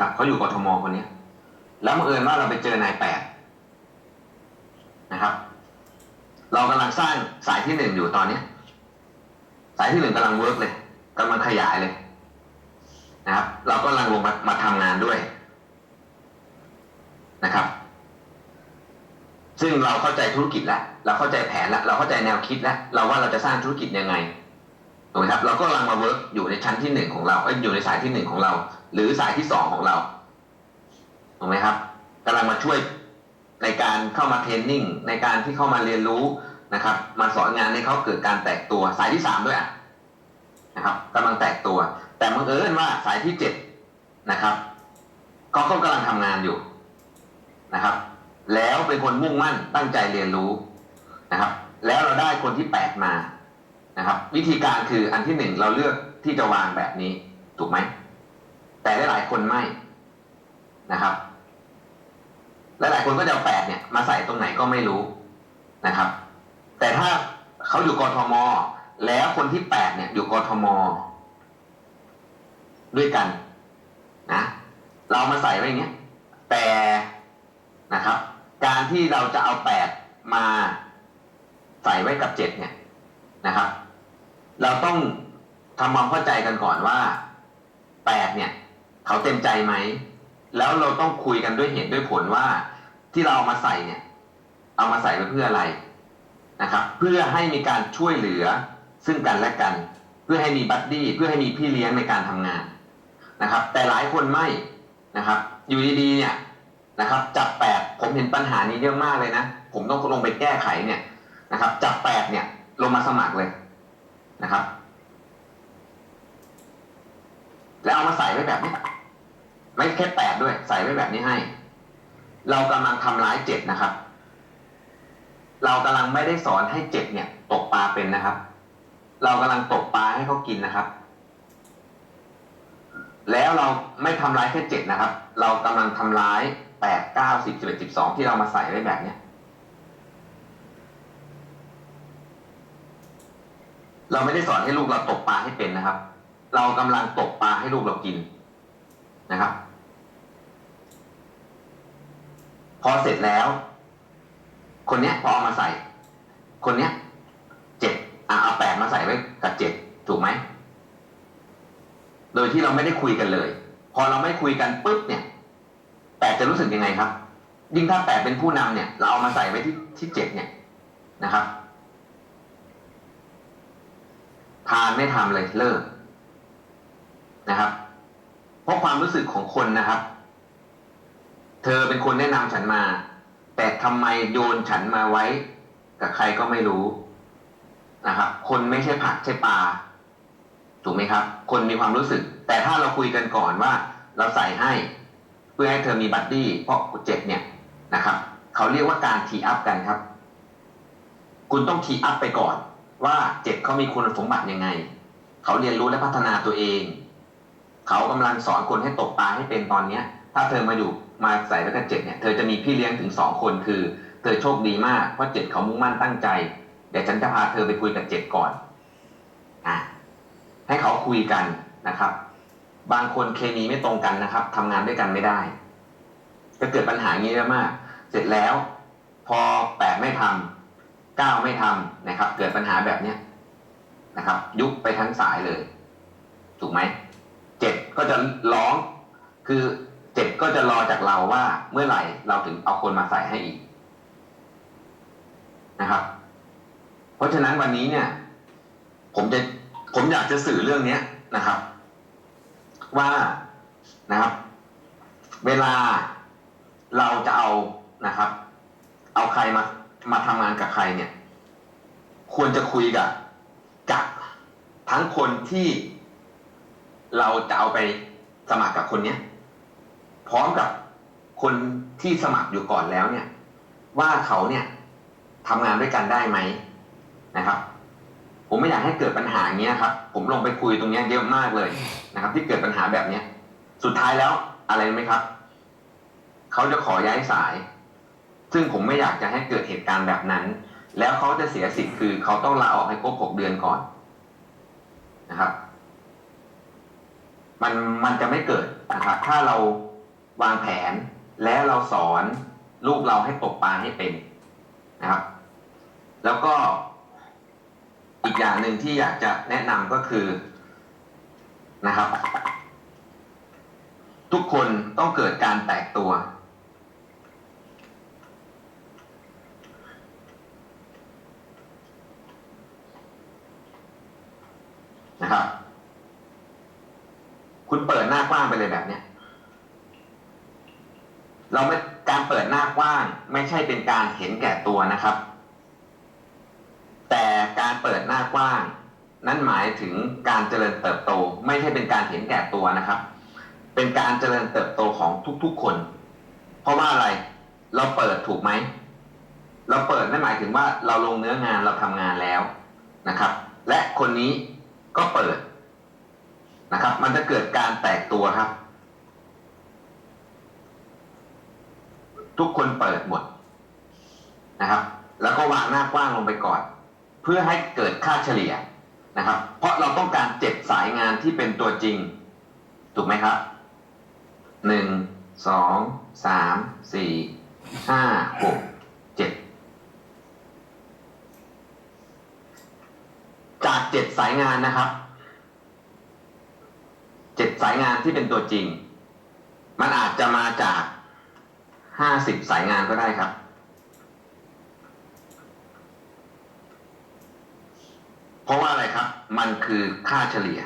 ครับเขาอยู่กทมคนนี้แล้วบังเอิญว่าเราไปเจอนายแปดนะครับ เรากำลังสร้างสายที่หนึ่งอยู่ตอนเนี้ย สายที่หนึ่งกำลังเวิร์กเลยกำลังขยายเลยนะครับ เราก็กำลังลงมามาทำงานด้วยนะครับ ซึ่งเราเข้าใจธุรกิจแล้วเราเข้าใจแผนแล้วเราเข้าใจแนวคิดแล้วเราว่าเราจะสร้างธุรกิจยังไง ถูกไหมครับเราก็กำลังมาเวิร์กอยู่ในชั้นที่หนึ่งของเราเอ้ยอยู่ในสายที่หนึ่งของเรา หรือสายที่สองของเราถูกไหมครับกำลังมาช่วยในการเข้ามาเทรนนิ่งในการที่เข้ามาเรียนรู้นะครับ มาสอนงานให้เขาเกิดการแตกตัวสายที่สามด้วยอะนะครับกำลังแตกตัว แต่บังเอิญว่าสายที่เจ็ดนะครับเขาก็กำลังทำงานอยู่นะครับ แล้วเป็นคนมุ่งมั่นตั้งใจเรียนรู้นะครับ แล้วเราได้คนที่แปดมา นะครับ วิธีการคืออันที่หนึ่งเราเลือกที่จะวางแบบนี้ ถูกไหม แต่หลายคนไม่นะครับหลายๆคนก็จะเอาแปดเนี่ยมาใส่ตรงไหนก็ไม่รู้นะครับ แต่ถ้าเขาอยู่กรทม แล้วคนที่แปดเนี่ยอยู่กรทม ด้วยกันนะเรามาใส่ไว้อย่างเงี้ยแต่นะครับ การที่เราจะเอาแปดมาใส่ไว้กับเจ็ดเนี่ย นะครับ เราต้องทำความเข้าใจกันก่อนว่าแปดเนี่ย เขาเต็มใจไหม แล้วเราต้องคุยกันด้วยเหตุด้วยผลว่าที่เราเอามาใส่เนี่ย เอามาใส่ไปเพื่ออะไรนะครับ เพื่อให้มีการช่วยเหลือซึ่งกันและกัน เพื่อให้มีบัดดี้เพื่อให้มีพี่เลี้ยงในการทำงานนะครับ แต่หลายคนไม่นะครับ อยู่ดีๆเนี่ยนะครับ จับแปดผมเห็นปัญหานี้เยอะมากเลยนะ ผมต้องลงไปแก้ไขเนี่ยนะครับ จับแปดเนี่ย ลงมาสมัครเลยนะครับ แล้วเอามาใส่ไว้แบบนี้ไม่แค่แปดด้วย ใส่ไว้แบบนี้ให้ เรากำลังทำร้ายเจ็ดนะครับ เรากำลังไม่ได้สอนให้เจ็ดเนี่ย ตกปลาเป็นนะครับ เรากำลังตกปลาให้เขากินนะครับ แล้วเราไม่ทำร้ายแค่เจ็ดนะครับ เรากำลังทำร้ายแปดเก้าสิบสิบเอ็ดสิบสองที่เรามาใส่ไว้แบบเนี้ย เราไม่ได้สอนให้ลูกเราตกปลาให้เป็นนะครับ เรากำลังตกปลาให้ลูกเรากินนะครับ พอเสร็จแล้ว คนเนี้ยพอเอามาใส่ คนเนี้ยเจ็ดอะเอาแปดมาใส่ไว้กับเจ็ดถูกไหมโดยที่เราไม่ได้คุยกันเลย พอเราไม่คุยกันปุ๊บเนี่ยแปดจะรู้สึกยังไงครับ ยิ่งถ้าแปดเป็นผู้นำเนี่ย เราเอามาใส่ไว้ที่ที่เจ็ดเนี่ยนะครับ ทานไม่ทำเลยเลิกนะครับ เพราะความรู้สึกของคนนะครับ เธอเป็นคนแนะนำฉันมา แต่ทำไมโยนฉันมาไว้ กับใครก็ไม่รู้นะครับ คนไม่ใช่ผักใช่ปลาถูกไหมครับ คนมีความรู้สึก แต่ถ้าเราคุยกันก่อนว่า เราใส่ให้ เพื่อให้เธอมีบัดดี้เพราะเจ็ดเนี่ยนะครับ เขาเรียกว่าการทีอัพกันครับ คุณต้องทีอัพไปก่อน ว่าเจ็ดเขามีคุณสมบัติยังไง เขาเรียนรู้และพัฒนาตัวเอง เขากำลังสอนคนให้ตกปลาให้เป็นตอนเนี้ย ถ้าเธอมาอยู่มาใส่แล้วก็เจ็ดเนี่ยเธอจะมีพี่เลี้ยงถึงสองคนคือ เธอโชคดีมากเพราะเจ็ดเขามุ่งมั่นตั้งใจเดี๋ยวฉันจะพาเธอไปคุยกับเจ็ดก่อนอะให้เขาคุยกันนะครับ บางคนเคมีไม่ตรงกันนะครับทำงานด้วยกันไม่ได้จะเกิดปัญหางนี้เยอะมาก เสร็จแล้ว พอแปดไม่ทำเก้าไม่ทำนะครับ เกิดปัญหาแบบเนี้ยนะครับ ยุบไปทั้งสายเลย ถูกไหมเจ็ดก็จะร้อง คือเจ็ดก็จะรอจากเราว่าเมื่อไหร่เราถึงเอาคนมาใส่ให้อีกนะครับ เพราะฉะนั้นวันนี้เนี่ย ผมจะผมอยากจะสื่อเรื่องเนี้ยนะครับ ว่านะครับ เวลาเราจะเอานะครับ เอาใครมา มาทำงานกับใครเนี่ย ควรจะคุยกับกับทั้งคนที่เราจะเอาไปสมัครกับคนเนี้ยพร้อมกับคนที่สมัครอยู่ก่อนแล้วเนี่ย ว่าเขาเนี่ยทำงานด้วยกันได้ไหมนะครับ ผมไม่อยากให้เกิดปัญหาอย่างเงี้ยครับ ผมลงไปคุยตรงเนี้ยเยอะมากเลยนะครับ ที่เกิดปัญหาแบบเนี้ย สุดท้ายแล้วอะไรไหมครับ เขาจะขอย้ายสาย ซึ่งผมไม่อยากจะให้เกิดเหตุการณ์แบบนั้น แล้วเขาจะเสียสิทธิ์คือเขาต้องลาออกให้ครบหกเดือนก่อนนะครับ มันมันจะไม่เกิดนะครับถ้าเราวางแผนแล้วเราสอนลูกเราให้ตกปลาให้เป็นนะครับ แล้วก็อีกอย่างหนึ่งที่อยากจะแนะนำก็คือนะครับ ทุกคนต้องเกิดการแตกตัว นะครับ คุณเปิดหน้ากว้างไปเลยแบบเนี้ยเราไม่การเปิดหน้ากว้างไม่ใช่เป็นการเห็นแก่ตัวนะครับ แต่การเปิดหน้ากว้าง นั่นหมายถึงการเจริญเติบโต ไม่ใช่เป็นการเห็นแก่ตัวนะครับ เป็นการเจริญเติบโตของทุกๆคน เพราะว่าอะไรเราเปิดถูกไหมเราเปิดนั่นหมายถึงว่าเราลงเนื้องานเราทำงานแล้วนะครับ และคนนี้ ก็เปิดนะครับ มันจะเกิดการแตกตัวครับ ทุกคนเปิดหมดนะครับ แล้วก็วางหน้ากว้างลงไปก่อน เพื่อให้เกิดค่าเฉลี่ยนะครับ เพราะเราต้องการเจ็ดสายงานที่เป็นตัวจริง ถูกไหมครับหนึ่งสองสามสี่ห้าหกเจ็ด จากเจ็ดสายงานนะครับเจ็ดสายงานที่เป็นตัวจริง มันอาจจะมาจากห้าสิบสายงานก็ได้ครับ เพราะว่าอะไรครับ มันคือค่าเฉลี่ย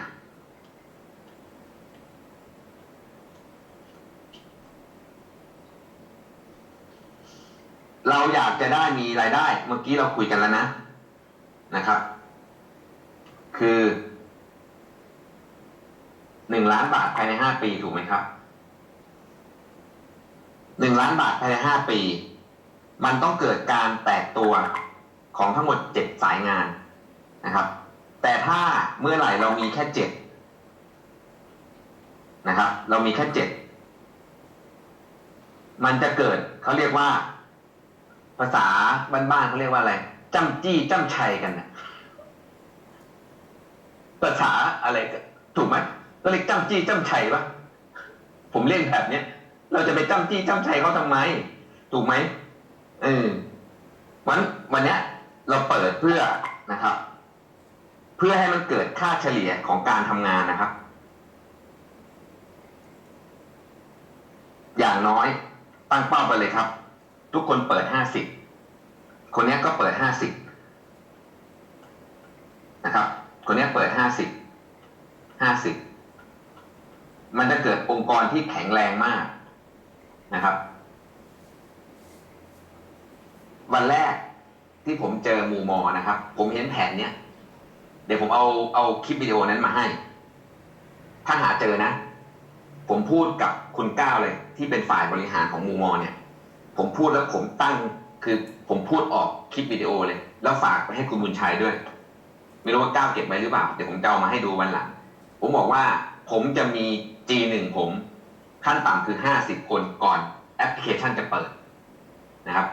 เราอยากจะได้มีรายได้ เมื่อกี้เราคุยกันแล้วนะนะครับ คือหนึ่งล้านบาทภายในห้าปีถูกไหมครับหนึ่งล้านบาทภายในห้าปี มันต้องเกิดการแตกตัวของทั้งหมดเจ็ดสายงานนะครับ แต่ถ้าเมื่อไหร่เรามีแค่เจ็ดนะครับ เรามีแค่เจ็ดมันจะเกิดเขาเรียกว่า ภาษาบ้านๆเขาเรียกว่าอะไรจ้ำจี้จ้ำชัยกันนะ ภาษาอะไรถูกไหมก็เรียจ้ำจี้จ้ำชัยปะผมเรียกแบบเนี้ย เราจะไปจ้ำจี้จ้ำชัยเขาทำไม ถูกไหมเออวันวันเนี้ยเราเปิดเพื่อนะครับ เพื่อให้มันเกิดค่าเฉลี่ยของการทำงานนะครับ อย่างน้อยตั้งเป้าไปเลยครับ ทุกคนเปิดห้าสิบคนนี้ก็เปิดห้าสิบนะครับ คนนี้เปิดห้าสิบห้าสิบมันจะเกิดองค์กรที่แข็งแรงมากนะครับ วันแรกที่ผมเจอหมูมอนะครับ ผมเห็นแผนเนี้ยเดี๋ยวผมเอาเอาคลิปวิดีโอนั้นมาให้ ถ้าหาเจอนะ ผมพูดกับคุณก้าวเลย ที่เป็นฝ่ายบริหารของมูมอเนี่ย ผมพูดแล้วผมตั้งคือผมพูดออกคลิปวิดีโอเลย แล้วฝากไปให้คุณบุญชัยด้วย ไม่รู้ว่าก้าวเก็บไว้หรือเปล่าเดี๋ยวผมจะเอามาให้ดูวันหลัง ผมบอกว่าผมจะมี G1 ผมขั้นต่ำคือ 50 คนก่อนแอปพลิเคชันจะเปิดนะครับ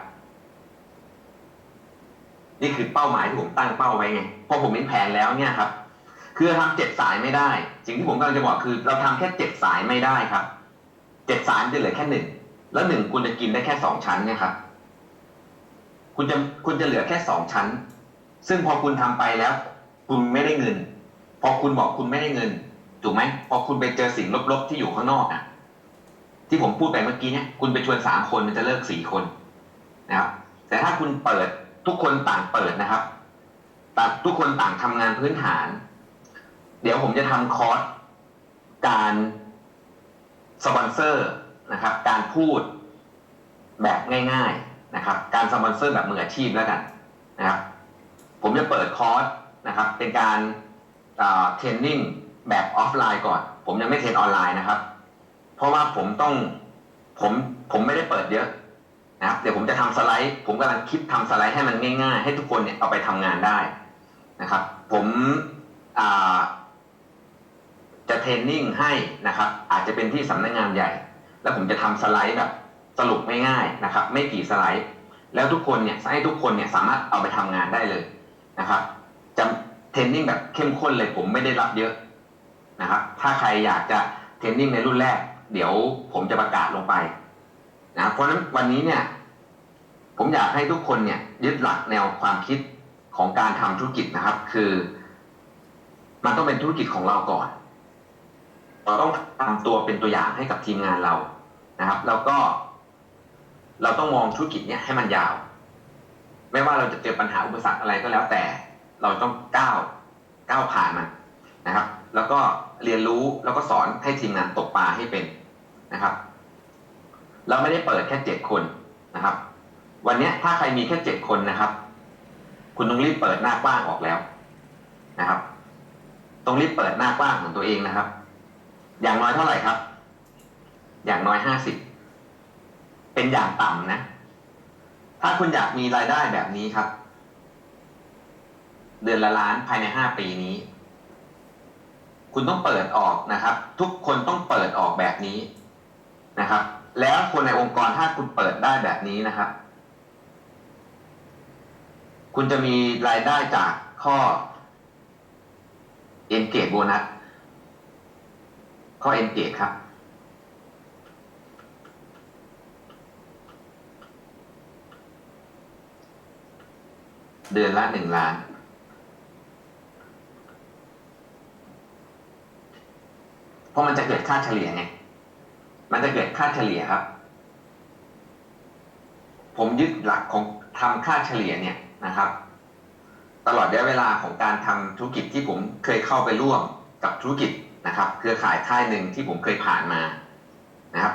นี่คือเป้าหมายที่ผมตั้งเป้าไว้ไงพอผมมีแผนแล้วเนี่ยครับ คือทำเจ็ดสายไม่ได้ สิ่งที่ผมกำลังจะบอกคือ เราทำแค่เจ็ดสายไม่ได้ครับเจ็ดสายจะเหลือแค่หนึ่งแล้วหนึ่งคุณจะกินได้แค่สองชั้นเนี่ยครับ คุณจะคุณจะเหลือแค่สองชั้น ซึ่งพอคุณทำไปแล้ว คุณไม่ได้เงิน พอคุณบอกคุณไม่ได้เงิน ถูกไหมพอคุณไปเจอสิ่งลบๆที่อยู่ข้างนอกอะ ที่ผมพูดไปเมื่อกี้เนี่ย คุณไปชวนสามคนมันจะเลิกสี่คนนะครับ แต่ถ้าคุณเปิดทุกคนต่างเปิดนะครับต่างทุกคนต่างทำงานพื้นฐาน เดี๋ยวผมจะทำคอร์สการสปอนเซอร์นะครับ การพูดแบบง่าย ๆนะครับ การสปอนเซอร์แบบมืออาชีพแล้วกันนะครับ ผมจะเปิดคอร์ส นะครับ เป็นการเทรนนิ่งแบบออฟไลน์ก่อน ผมยังไม่เทรนออนไลน์นะครับ เพราะว่าผมต้องผมผมไม่ได้เปิดเยอะนะครับเดี๋ยวผมจะทำสไลด์ ผมกำลังคิดทำสไลด์ให้มันง่าย ๆ ให้ทุกคนเนี่ยเอาไปทำงานได้นะครับ ผมจะเทรนนิ่งให้นะครับ อาจจะเป็นที่สำนักงานใหญ่ แล้วผมจะทำสไลด์แบบสรุปง่ายๆนะครับ ไม่กี่สไลด์ แล้วทุกคนเนี่ยให้ทุกคนเนี่ยสามารถเอาไปทำงานได้เลยนะครับ จะเทรนนิ่งแบบเข้มข้นเลยผมไม่ได้รับเยอะนะครับถ้าใครอยากจะเทรนนิ่งในรุ่นแรก เดี๋ยวผมจะประกาศลงไปนะเพราะฉะนั้นวันนี้เนี่ยผมอยากให้ทุกคนเนี่ยยึดหลักแนวความคิดของการทำธุรกิจนะครับ คือ มันต้องเป็นธุรกิจของเราก่อน เราต้องทำตัวเป็นตัวอย่างให้กับทีมงานเรานะครับ แล้วก็ เราต้องมองธุรกิจเนี่ยให้มันยาว ไม่ว่าเราจะเจอปัญหาอุปสรรคอะไรก็แล้วแต่ เราต้องก้าวก้าวผ่านมันนะครับ แล้วก็เรียนรู้แล้วก็สอนให้ทีมงานตกปลาให้เป็นนะครับ เราไม่ได้เปิดแค่เจ็ดคนนะครับ วันนี้ถ้าใครมีแค่เจ็ดคนนะครับ คุณต้องรีบเปิดหน้ากว้างออกแล้วนะครับต้องรีบเปิดหน้ากว้างของตัวเองนะครับ อย่างน้อยเท่าไหร่ครับ อย่างน้อยห้าสิบเป็นอย่างต่ำนะ ถ้าคุณอยากมีรายได้แบบนี้ครับ เดือนละล้านภายในห้าปีนี้ คุณต้องเปิดออกนะครับ ทุกคนต้องเปิดออกแบบนี้นะครับ แล้วคนในองค์กรถ้าคุณเปิดได้แบบนี้นะครับ คุณจะมีรายได้จากข้อ engage bonus ข้อ engage ครับเดือนละหนึ่งล้าน เพ ราะมันจะเกิดค่าเฉลี่ยไง มันจะเกิดค่าเฉลี่ยครับ ผมยึดหลักของทำค่าเฉลี่ยเนี่ยนะครับ ตลอดระยะเวลาของการทำธุรกิจที่ผมเคยเข้าไปร่วมกับธุรกิจนะครับ เครือข่ายค่ายหนึ่งที่ผมเคยผ่านมานะครับ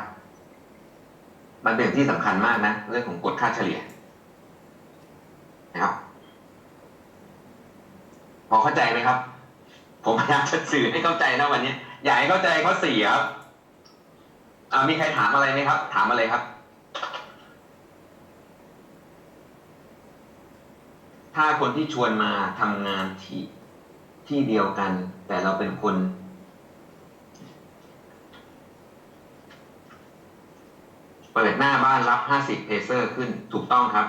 มันเป็นที่สำคัญมากนะ เรื่องของกฎค่าเฉลี่ยนะครับ พอเข้าใจไหมครับ ผมพยายามจะสื่อให้เข้าใจนะวันนี้ อยากให้เข้าใจเข้อสี่ครับอ่ามีใครถามอะไรไหมครับ ถามอะไรครับ ถ้าคนที่ชวนมาทำงานที่ที่เดียวกัน แต่เราเป็นคนเปิดหน้าบ้านรับห้าสิบเพเซอร์ขึ้น ถูกต้องครับ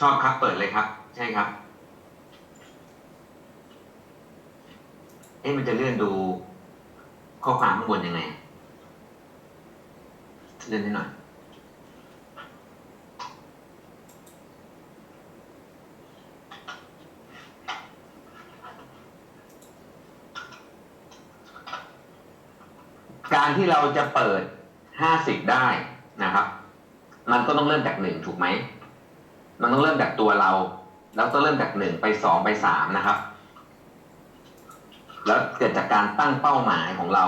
ชอบครับ เปิดเลยครับ ใช่ครับ เอ๊ะมันจะเลื่อนดูข้อความข้างบนยังไง เลื่อนให้หน่อย การที่เราจะเปิดห้าสิบได้นะครับ มันก็ต้องเริ่มจากหนึ่งถูกไหม มันต้องเริ่มจากตัวเรา แล้วต้องเริ่มจากหนึ่งไปสองไปสามนะครับ แล้วเกิดจากการตั้งเป้าหมายของเรา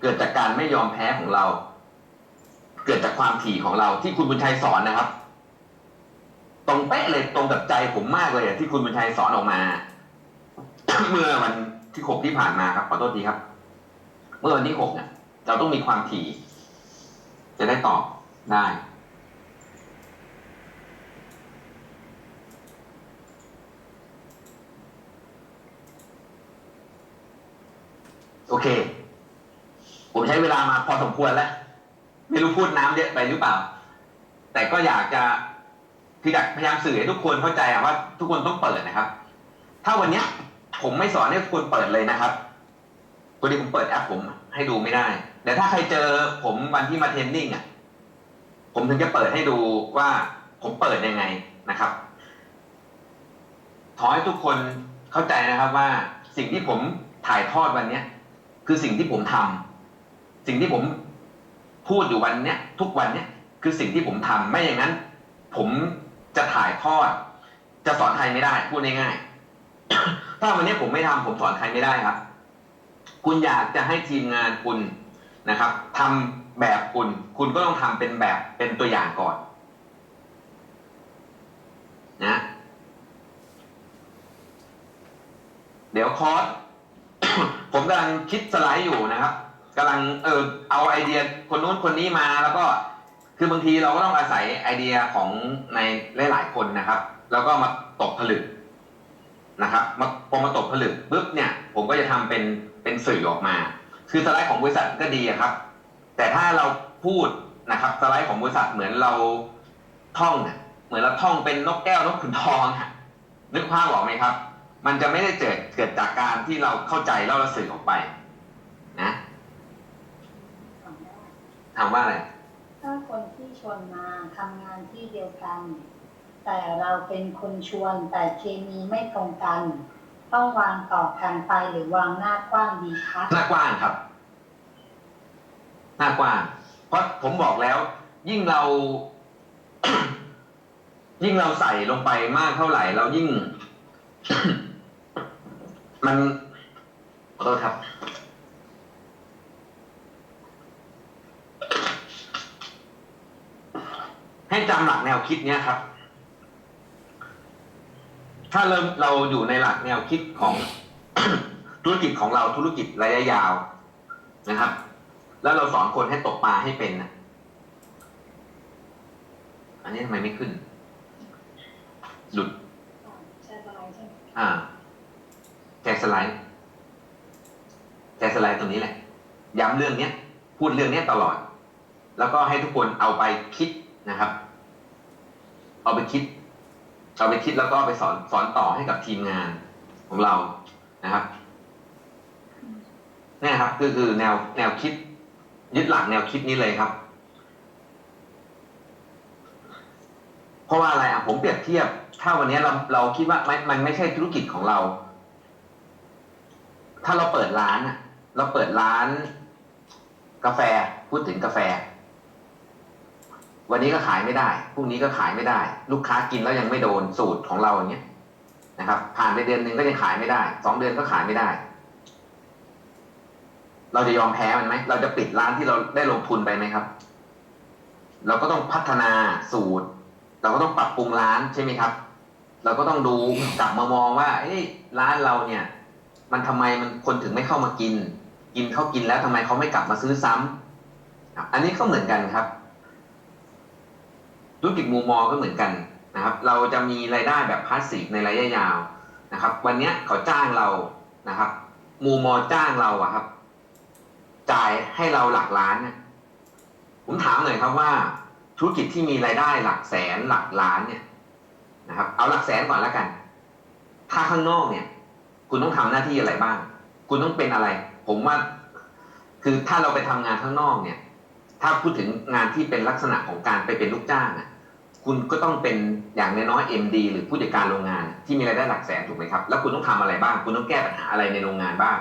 เกิดจากการไม่ยอมแพ้ของเรา เกิดจากความถี่ของเราที่คุณบุญชัยสอนนะครับ ตรงเป๊ะเลยตรงกับใจผมมากเลยที่คุณบุญชัยสอนออกมา เมื่อวันที่หกที่ผ่านมาครับขอโทษทีครับ เมื่อวันที่หกเนี่ยเราต้องมีความถี่ จะได้ตอบได้ โอเค ผมใช้เวลามาพอสมควรแล้ว ไม่รู้พูดน้ำเยอะไปหรือเปล่า แต่ก็อยากจะคืออยากพยายามสื่อให้ทุกคนเข้าใจว่า ทุกคนต้องเปิดนะครับ ถ้าวันเนี้ย ผมไม่สอนให้ทุกคนเปิดเลยนะครับพอดีผมเปิดแอปผมให้ดูไม่ได้แต่ถ้าใครเจอผมวันที่มาเทรนนิ่งอะ ผมถึงจะเปิดให้ดูว่าผมเปิดยังไงนะครับขอให้ทุกคนเข้าใจนะครับว่าสิ่งที่ผมถ่ายทอดวันเนี้ย คือสิ่งที่ผมทำสิ่งที่ผมพูดอยู่วันเนี้ยทุกวันเนี้ยคือสิ่งที่ผมทำไม่อย่างนั้น ผมจะถ่ายทอด จะสอนใครไม่ได้ พูดง่ายๆถ้าวันนี้ผมไม่ทำผมสอนใครไม่ได้ครับ คุณอยากจะให้ทีมงานคุณนะครับทำแบบคุณ คุณก็ต้องทำเป็นแบบเป็นตัวอย่างก่อน นะ เดี๋ยวคอร์ส ผมกำลังคิดสไลด์อยู่นะครับกำลังเออเอาไอเดียคนนู้นคนนี้มาแล้วก็คือบางทีเราก็ต้องอาศัยไอเดียของในหลาย ๆ คนนะครับ แล้วก็มาตกผลึกนะครับมาพอมาตกผลึกปุ๊บเนี่ยผมก็จะทำเป็นเป็นสื่อออกมา คือสไลด์ของบริษัทก็ดีครับ แต่ถ้าเราพูดนะครับสไลด์ของบริษัทเหมือนเราท่องอะเหมือนเราท่องเป็นนกแก้วนกขุนทองนึกภาพออกไหมครับ มันจะไม่ได้เกิดเกิดจากการที่เราเข้าใจแล้วเราสื่อออกไป นะถามว่าอะไรถ้าคนที่ชวนมาทำงานที่เดียวกัน แต่เราเป็นคนชวนแต่เคมีไม่ตรงกัน ต้องวางต่อกันไปหรือวางหน้ากว้างดีคะหน้ากว้างครับ หน้ากว้าง เพราะผมบอกแล้ว ยิ่งเรา ยิ่งเราใส่ลงไปมากเท่าไหร่ เรายิ่ง มันขอโทษครับ ให้จำหลักแนวคิดเนี้ยครับ ถ้าเราเราอยู่ในหลักแนวคิดของ ธุรกิจของเราธุรกิจระยะยาวนะครับ แล้วเราสอนคนให้ตกปลาให้เป็นนะอันนี้ทำไมไม่ขึ้น หลุดใช่ไหมใช่ไหมอ่า แจกสไลด์แจกสไลด์ตรงนี้แหละ ย้ำเรื่องเนี้ย พูดเรื่องเนี้ยตลอด แล้วก็ให้ทุกคนเอาไปคิดนะครับ เอาไปคิด เอาไปคิดแล้วก็ไปสอนสอนต่อให้กับทีมงานของเรานะครับนี่ครับคือคือแนวแนวคิด ยึดหลักแนวคิดนี้เลยครับ เพราะว่าอะไรอะผมเปรียบเทียบ ถ้าวันนี้เราเราคิดว่ามันมันไม่ใช่ธุรกิจของเรา ถ้าเราเปิดร้านอะเราเปิดร้าน กาแฟพูดถึงกาแฟ วันนี้ก็ขายไม่ได้พรุ่งนี้ก็ขายไม่ได้ ลูกค้ากินแล้วยังไม่โดนสูตรของเราอย่างเงี้ยนะครับ ผ่านไปเดือนหนึ่งก็ยังขายไม่ได้สองเดือนก็ขายไม่ได้ เราจะยอมแพ้มันไหมเราจะปิดร้านที่เราได้ลงทุนไปไหมครับ เราก็ต้องพัฒนาสูตร เราก็ต้องปรับปรุงร้านใช่ไหมครับ เราก็ต้องดูกลับมามองว่าเอ้ยร้านเราเนี่ย มันทำไมมันคนถึงไม่เข้ามากิน กินเขากินแล้วทำไมเขาไม่กลับมาซื้อซ้ำครับอันนี้ก็เหมือนกันครับธุรกิจมูมอก็เหมือนกันนะครับ เราจะมีรายได้แบบพาสซีฟในระยะยาวนะครับ วันนี้เขาจ้างเรานะครับ มูมอจ้างเราอะครับ จ่ายให้เราหลักล้านเนี่ยผมถามหน่อยครับว่า ธุรกิจที่มีรายได้หลักแสนหลักล้านเนี่ยนะครับ เอาหลักแสนก่อนแล้วกัน ถ้าข้างนอกเนี่ย คุณต้องทำหน้าที่อะไรบ้าง คุณต้องเป็นอะไร ผมว่า คือถ้าเราไปทำงานข้างนอกเนี่ย ถ้าพูดถึงงานที่เป็นลักษณะของการไปเป็นลูกจ้างอะคุณก็ต้องเป็นอย่างน้อยๆ MD หรือผู้จัดการโรงงานที่มีรายได้หลักแสนถูกไหมครับ แล้วคุณต้องทำอะไรบ้าง คุณต้องแก้ปัญหาอะไรในโรงงานบ้าง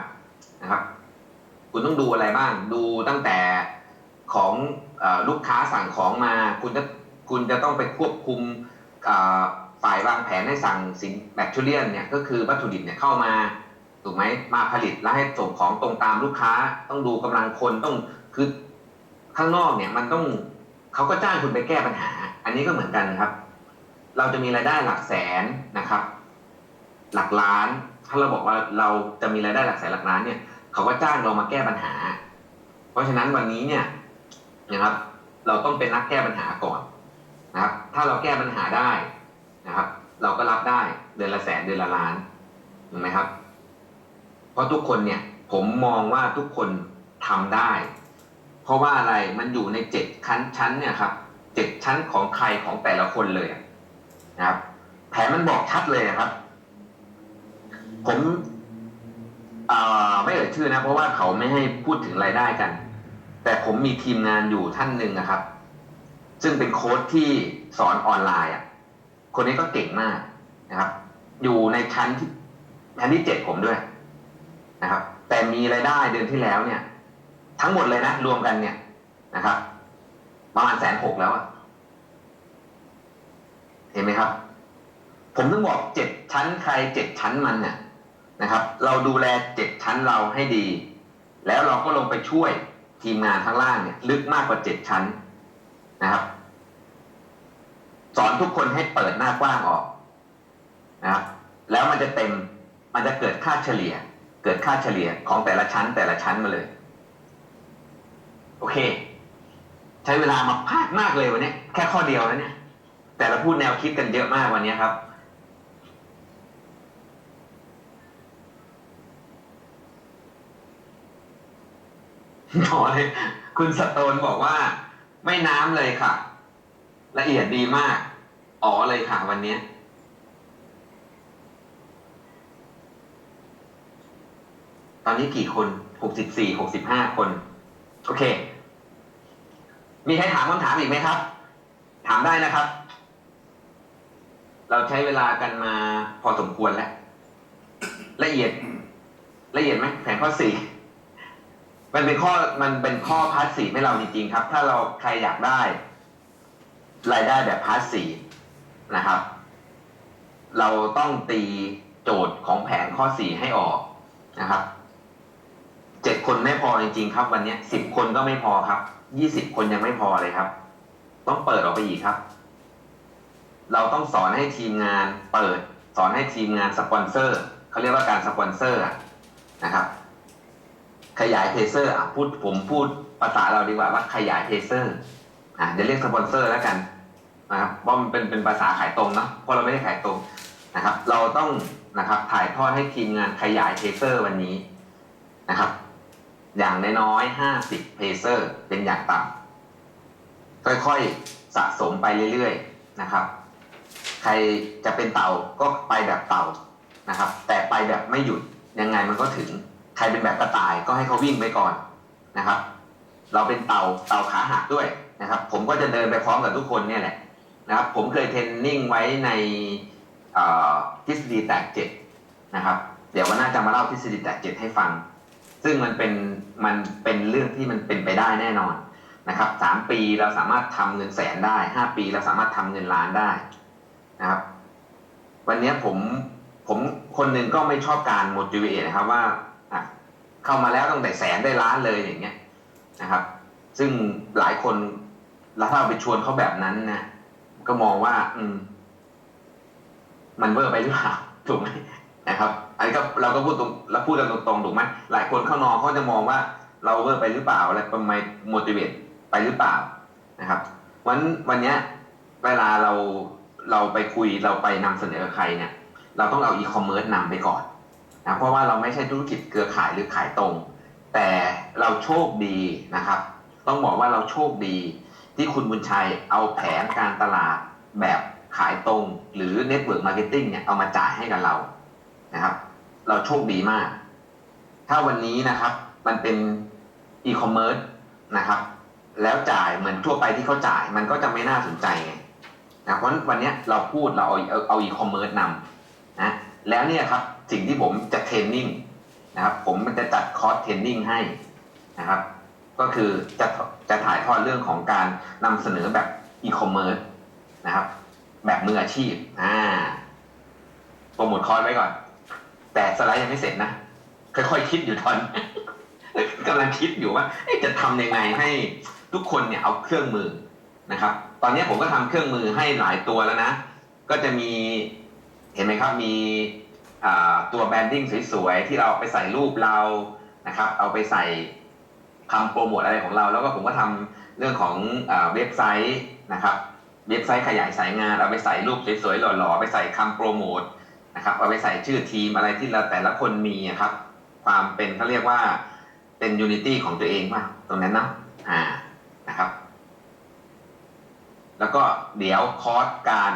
นะครับ คุณต้องดูอะไรบ้าง ดูตั้งแต่ของอลูกค้าสั่งของมา คุณจะคุณจะต้องไปควบคุมอ่อ ฝ่ายวางแผนให้สั่งสินแบคทีเรียนเนี่ยก็คือวัตถุดิบเนี่ยเข้ามาถูกไหมมาผลิตแล้วให้ส่งของตรงตามลูกค้า ต้องดูกำลังคนต้องคือข้างนอกเนี่ยมันต้องเขาก็จ้างคุณไปแก้ปัญหา อันนี้ก็เหมือนกันครับ เราจะมีรายได้หลักแสนนะครับ หลักล้าน ถ้าเราบอกว่าเราจะมีรายได้หลักแสนหลักล้านเนี่ยเขาก็จ้างเรามาแก้ปัญหา เพราะฉะนั้นวันนี้เนี่ยนะครับ เราต้องเป็นนักแก้ปัญหาก่อนนะครับ ถ้าเราแก้ปัญหาได้ นะครับ เราก็รับได้เดือนละแสนเดือนละล้านถูกไหมครับ เพราะทุกคนเนี่ยผมมองว่าทุกคนทำได้ เพราะว่าอะไรมันอยู่ในเจ็ดชั้นชั้นเนี่ยครับเจ็ดชั้นของใครของแต่ละคนเลยนะครับ แผนมันบอกชัดเลยครับ ผมไม่เอ่ยชื่อนะ เพราะว่าเขาไม่ให้พูดถึงรายได้กัน แต่ผมมีทีมงานอยู่ท่านหนึ่งนะครับ ซึ่งเป็นโค้ชที่สอนออนไลน์อะ คนนี้ก็เก่งมากนะครับ อยู่ในชั้นที่ชั้นที่เจ็ดผมด้วยนะครับ แต่มีรายได้เดือนที่แล้วเนี่ย ทั้งหมดเลยนะ รวมกันเนี่ยนะครับ ประมาณแสนหกแล้วอะเห็นไหมครับ ผมต้องบอกเจ็ดชั้นใครเจ็ดชั้นมันเนี่ยนะครับ เราดูแลเจ็ดชั้นเราให้ดี แล้วเราก็ลงไปช่วยทีมงานข้างล่างเนี่ย ลึกมากกว่าเจ็ดชั้นนะครับ อนทุกคนให้เปิดหน้ากว้างออกนะครับแล้วมันจะเต็มมันจะเกิดค่าเฉลี่ย เกิดค่าเฉลี่ยของแต่ละชั้นแต่ละชั้นมาเลย โอเค ใช้เวลามามากมากเลยวันนี้แค่ข้อเดียวแล้วเนี่ย แต่เราพูดแนวคิดกันเยอะมากวันนี้ครับต่อเลย คุณสโตนบอกว่า ไม่น้ำเลยค่ะ ละเอียดดีมาก อ๋อเลยค่ะวันนี้ตอนนี้กี่คนหกสิบสี่หกสิบห้าคน โอเค มีใครถามคำถามอีกไหมครับ ถามได้นะครับ เราใช้เวลากันมาพอสมควรแล้ว ละเอียด ละเอียดไหมแผนข้อสี่มันเป็นข้อมันเป็นข้อพาร์ตสซีฟให้เราจริงๆครับ ถ้าเราใครอยากได้ รายได้แบบพาร์ตสซีฟ นะครับ เราต้องตีโจทย์ของแผนข้อสี่ให้ออกนะครับเจ็ดคนไม่พอจริงๆครับ วันนี้สิบคนก็ไม่พอครับยี่สิบคนยังไม่พอเลยครับ ต้องเปิดออกไปอีกครับ เราต้องสอนให้ทีมงานเปิด สอนให้ทีมงานสปอนเซอร์เขาเรียกว่าการสปอนเซอร์นะครับ ขยายเพเซอร์อะพูดผมพูดภาษาเราดีกว่าว่าขยายเพเซอร์อะเดี๋ยวเรียกสปอนเซอร์แล้วกัน นะครับเพราะมันเป็นเป็นภาษาขายตรงเนาะเพราะเราไม่ได้ขายตรงนะครับ เราต้องนะครับถ่ายทอดให้ทีมงานขยายเพเซอร์วันนี้นะครับ อย่างน้อยๆห้าสิบเพเซอร์เป็นอย่างต่ำค่อยๆสะสมไปเรื่อยๆนะครับ ใครจะเป็นเต่าก็ไปแบบเต่านะครับ แต่ไปแบบไม่หยุดยังไงมันก็ถึง ใครเป็นแบบกระต่ายก็ให้เขาวิ่งไปก่อนนะครับ เราเป็นเต่าเต่าขาหักด้วยนะครับ ผมก็จะเดินไปพร้อมกับทุกคนเนี่ยแหละ นะครับผมเคยเทรนนิ่งไว้ในทฤษฎีแตกเจ็ดนะครับ เดี๋ยววันหน้าจะมาเล่าทฤษฎีแตกเจ็ดให้ฟัง ซึ่งมันเป็นมันเป็นเรื่องที่มันเป็นไปได้แน่นอนนะครับสามปีเราสามารถทำเงินแสนได้ห้าปีเราสามารถทำเงินล้านได้นะครับ วันนี้ผมผมคนหนึ่งก็ไม่ชอบการ motivate นะครับว่าเข้ามาแล้วต้องแต่แสนได้ล้านเลยอย่างเงี้ยนะครับ ซึ่งหลายคนแล้วถ้าเราไปชวนเขาแบบนั้นนะ ก็มองว่า อืม มันเวอร์ไปหรือเปล่าถูกไหมนะครับอันนี้ก็เราก็พูดตรงเราพูดกันตรงๆถูกไหมหลายคนเข้านอนเขาจะมองว่าเราเวอร์ไปหรือเปล่าอะไรประมาณ motivate ไปหรือเปล่านะครับวันวันเนี้ยเวลาเราเราไปคุยเราไปนำเสนอใครเนี่ย เราต้องเอาอีคอมเมิร์ซนำไปก่อนนะเพราะว่าเราไม่ใช่ธุรกิจเครือข่ายหรือขายตรง แต่เราโชคดีนะครับ ต้องบอกว่าเราโชคดี ที่คุณบุญชัยเอาแผนการตลาดแบบขายตรงหรือเน็ตเวิร์กมาร์เก็ตติ้งเนี่ยเอามาจ่ายให้กับเรานะครับ เราโชคดีมาก ถ้าวันนี้นะครับมันเป็นอีคอมเมิร์ซนะครับ แล้วจ่ายเหมือนทั่วไปที่เขาจ่ายมันก็จะไม่น่าสนใจไงนะเพราะวันนี้เราพูดเราเอาเอาเอาอีคอมเมิร์ซนำนะแล้วเนี่ยครับสิ่งที่ผมจะเทรนนิ่งนะครับ ผมมันจะจัดคอร์สเทรนนิ่งให้นะครับ ก็คือจะจะถ่ายทอดเรื่องของการนำเสนอแบบอีคอมเมิร์ซนะครับ แบบมืออาชีพอ่าโปรโมทคอร์สไว้ก่อน แต่สไลด์ยังไม่เสร็จนะค่อยๆคิดอยู่ตอนกำลังคิดอยู่ว่าจะทำยังไงให้ทุกคนเนี่ยเอาเครื่องมือนะครับ ตอนนี้ผมก็ทำเครื่องมือให้หลายตัวแล้วนะ ก็จะมีเห็นไหมครับมีตัวแบรนดิ้งสวยๆ ที่เราเอาไปใส่รูปเรานะครับ เอาไปใส่ คำโปรโมทอะไรของเรา แล้วก็ผมก็ทำเรื่องของเว็บไซต์นะครับเว็บไซต์ขยายสายงานเอาไปใส่รูปสวยๆหล่อๆไปใส่คำโปรโมทนะครับเอาไปใส่ชื่อทีมอะไรที่เราแต่ละคนมีครับ ความเป็นเขาเรียกว่าเป็นยูนิตี้ของตัวเองว่าตรงนั้นเนาะอ่านะครับ แล้วก็เดี๋ยวคอร์สการ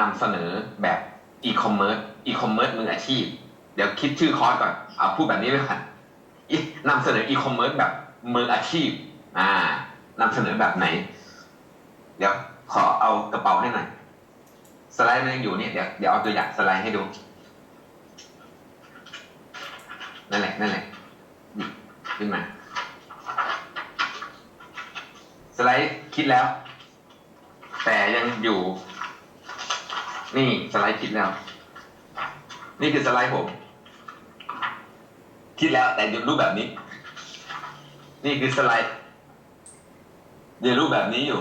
นำเสนอแบบอีคอมเมิร์ซอีคอมเมิร์ซมืออาชีพ เดี๋ยวคิดชื่อคอร์สก่อนเอาพูดแบบนี้ไปก่อนอีนำเสนออีคอมเมิร์ซแบบ มืออาชีพ อ่านำเสนอแบบไหน เดี๋ยวขอเอากระเป๋าให้หน่อยสไลด์มันยังอยู่เนี่ยเดี๋ยวเดี๋ยวเอาตัวอย่างสไลด์ให้ดูนั่นแหละนั่นแหละขึ้นมา สไลด์คิดแล้ว แต่ยังอยู่ นี่สไลด์คิดแล้ว นี่คือสไลด์ผม คิดแล้วแต่ยังรูปแบบนี้ นี่คือสไลด์เรียังรูปแบบนี้อยู่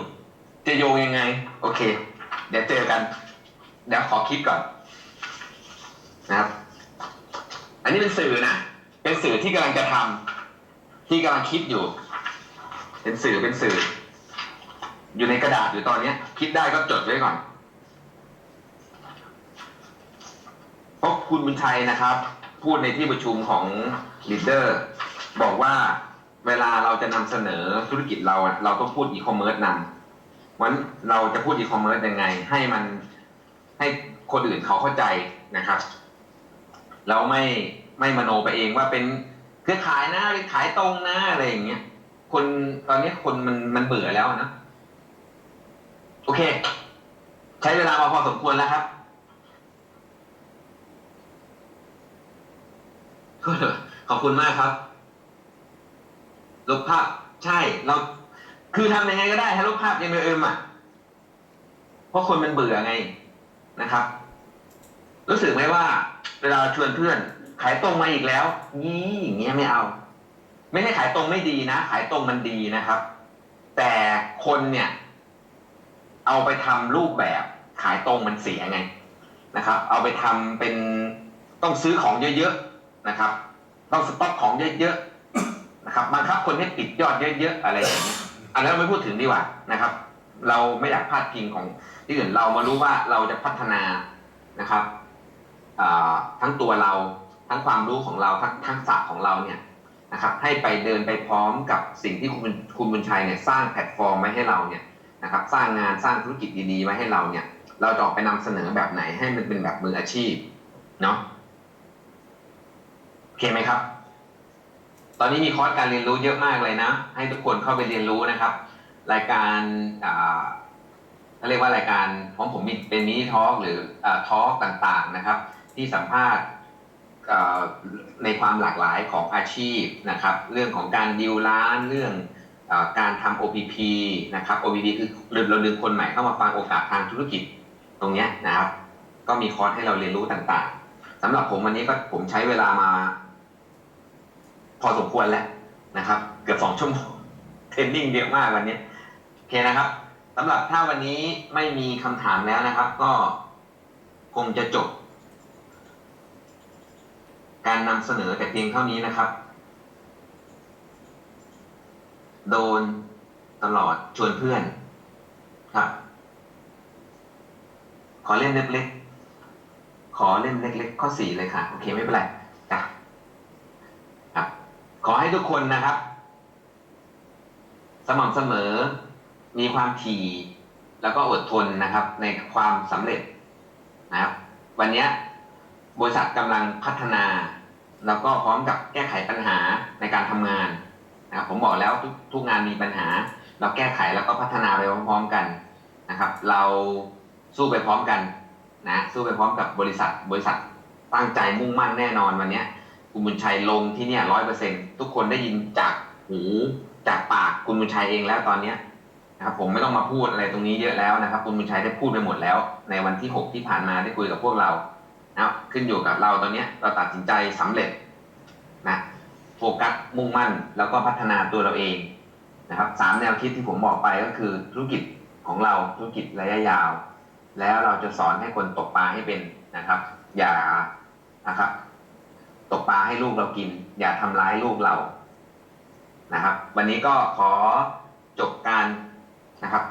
จะโยงยังไง โอเค เดี๋ยวเจอกัน เดี๋ยวขอคิดก่อน นะครับ อันนี้เป็นสื่อนะ เป็นสื่อที่กำลังจะทำที่กำลังคิดอยู่ เป็นสื่อเป็นสื่อ อยู่ในกระดาษอยู่ตอนนี้คิดได้ก็จดไว้ก่อนเพราะคุณบุญชัยนะครับ พูดในที่ประชุมของลีดเดอร์ บอกว่า เวลาเราจะนำเสนอธุรกิจเราเราต้องพูดอีคอมเมิร์ซนำวันเราจะพูดอีคอมเมิร์ซยังไง ให้มันให้คนอื่นเขาเข้าใจนะครับ เราไม่ไม่มโนไปเองว่าเป็นเคือขายนะหรือขายตรงนะอะไรอย่างเงี้ยคนตอนนี้คนมันมันเบื่อแล้วนะโอเค ใช้เวลามาพอสมควรแล้วครับขอบคุณมากครับ ลบภาพใช่เราคือทำยังไงก็ได้ให้ลบภาพยังเอิมอะเพราะคนมันเบื่อไงนะครับ รู้สึกไหมว่า เวลาชวนเพื่อน ขายตรงมาอีกแล้วนี่อย่างเงี้ยไม่เอา ไม่ใช่ขายตรงไม่ดีนะ ขายตรงมันดีนะครับ แต่คนเนี่ย เอาไปทำรูปแบบ ขายตรงมันเสียไงนะครับ เอาไปทำเป็นต้องซื้อของเยอะๆนะครับ ต้องสต็อกของเยอะๆ นะครับบังคับคนให้ปิดยอดเยอะๆอะไรอย่างเงี้อันนั้นไม่พูดถึงดีกว่านะครับ เราไม่อยากพลาดพิงของที่อื่นเรามารู้ว่าเราจะพัฒนานะครับทั้งตัวเราทั้งความรู้ของเราทั้งทักษะของเราเนี่ยนะครับ ให้ไปเดินไปพร้อมกับสิ่งที่คุณบุญคุณบุญชัยเนี่ยสร้างแพลตฟอร์มไว้ให้เราเนี่ยนะครับ สร้างงานสร้างธุรกิจดีๆไว้ให้เราเนี่ย เราจะออกไปนำเสนอแบบไหนให้มันเป็นแบบมืออาชีพเนาะโอเคไหมครับ ตอนนี้มีคอร์สการเรียนรู้เยอะมากเลยนะ ให้ทุกคนเข้าไปเรียนรู้นะครับ รายการเขาเรียกว่ารายการของผมมีเป็นมินิทอล์กหรือทอล์กต่างๆนะครับ ที่สัมภาษณ์ในความหลากหลายของอาชีพนะครับ เรื่องของการดิวร้านเรื่องอการทำ OPP นะครับ OPP คือเราดึงคนใหม่เข้ามาฟังโอกาสทางธุรกิจตรงนี้นะครับ ก็มีคอร์สให้เราเรียนรู้ต่างๆสำหรับผมวันนี้ก็ผมใช้เวลามา ควรแล้วนะครับ เกือบสองชั่วโมงเทรนนิ่งเยอะมากวันนี้โอเคนะครับสำหรับถ้าวันนี้ไม่มีคำถามแล้วนะครับ ก็คงจะจบ การนำเสนอแต่เพียงเท่านี้นะครับ โดนตลอดชวนเพื่อนครับ ขอเล่มเล็กๆขอเล่มเล็กๆข้อสี่เลยค่ะ โอเคไม่เป็นไร ขอให้ทุกคนนะครับ สม่ำเสมอ มีความถี่แล้วก็อดทนนะครับ ในความสำเร็จนะครับ วันนี้บริษัทกำลังพัฒนา แล้วก็พร้อมกับแก้ไขปัญหาในการทำงานนะครับผมบอกแล้วทุกทุกงานมีปัญหา เราแก้ไขแล้วก็พัฒนาไปพร้อมๆกันนะครับ เราสู้ไปพร้อมกันนะสู้ไปพร้อมกับบริษัท บริษัทตั้งใจมุ่งมั่นแน่นอนวันนี้ คุณบุญชัยลงที่เนี่ยร้อยเปอร์เซ็นทุกคนได้ยินจากหูจากปากคุณบุญชัยเองแล้วตอนเนี้ยนะครับผมไม่ต้องมาพูดอะไรตรงนี้เยอะแล้วนะครับ คุณบุญชัยได้พูดไปหมดแล้ว ในวันที่หกที่ผ่านมาได้คุยกับพวกเรานะครับขึ้นอยู่กับเราตอนเนี้ยเราตัดสินใจสำเร็จนะโฟกัสมุ่งมั่นแล้วก็พัฒนาตัวเราเองนะครับสามแนวคิดที่ผมบอกไปก็คือธุรกิจของเราธุรกิจระยะยาว แล้วเราจะสอนให้คนตกปลาให้เป็นนะครับ อย่านะครับ ตกปลาให้ลูกเรากิน อย่าทำร้ายลูกเรานะครับ วันนี้ก็ขอจบการนะครับ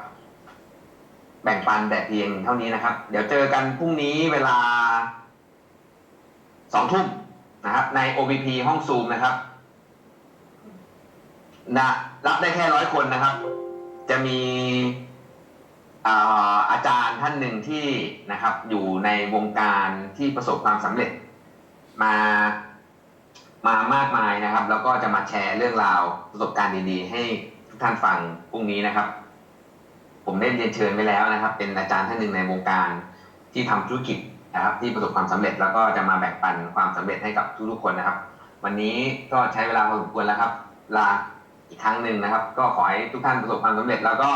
แบ่งปันแต่เพียงเท่านี้นะครับ เดี๋ยวเจอกันพรุ่งนี้เวลาสองทุ่มนะครับ ใน OBP ห้องซูมนะครับนะรับได้แค่ร้อยคนนะครับ จะมีอ่าอาจารย์ท่านหนึ่งที่นะครับ อยู่ในวงการที่ประสบความสำเร็จมา มามากมายนะครับ แล้วก็จะมาแชร์เรื่องราวประสบการณ์ดีๆ ให้ทุกท่านฟังพรุ่งนี้นะครับ ผมได้เรียนเชิญไว้แล้วนะครับ เป็นอาจารย์ท่านหนึ่งในวงการที่ทำธุรกิจนะครับ ที่ประสบความสำเร็จแล้วก็จะมาแบ่งปันความสำเร็จให้กับทุกๆคนนะครับ วันนี้ก็ใช้เวลาพอสมควรแล้วครับ ลาอีกครั้งหนึ่งนะครับ ก็ขอให้ทุกท่านประสบความสำเร็จ แล้วก็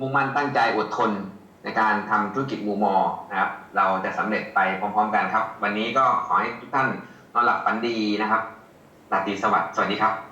มุ่งมั่นตั้งใจอดทนในการทำธุรกิจมูมอนะครับ เราจะสำเร็จไปพร้อม ๆ กันครับ วันนี้ก็ขอให้ทุกท่านนอนหลับฝันดีนะครับ ราตรีสวัสดิ์สวัสดีครับ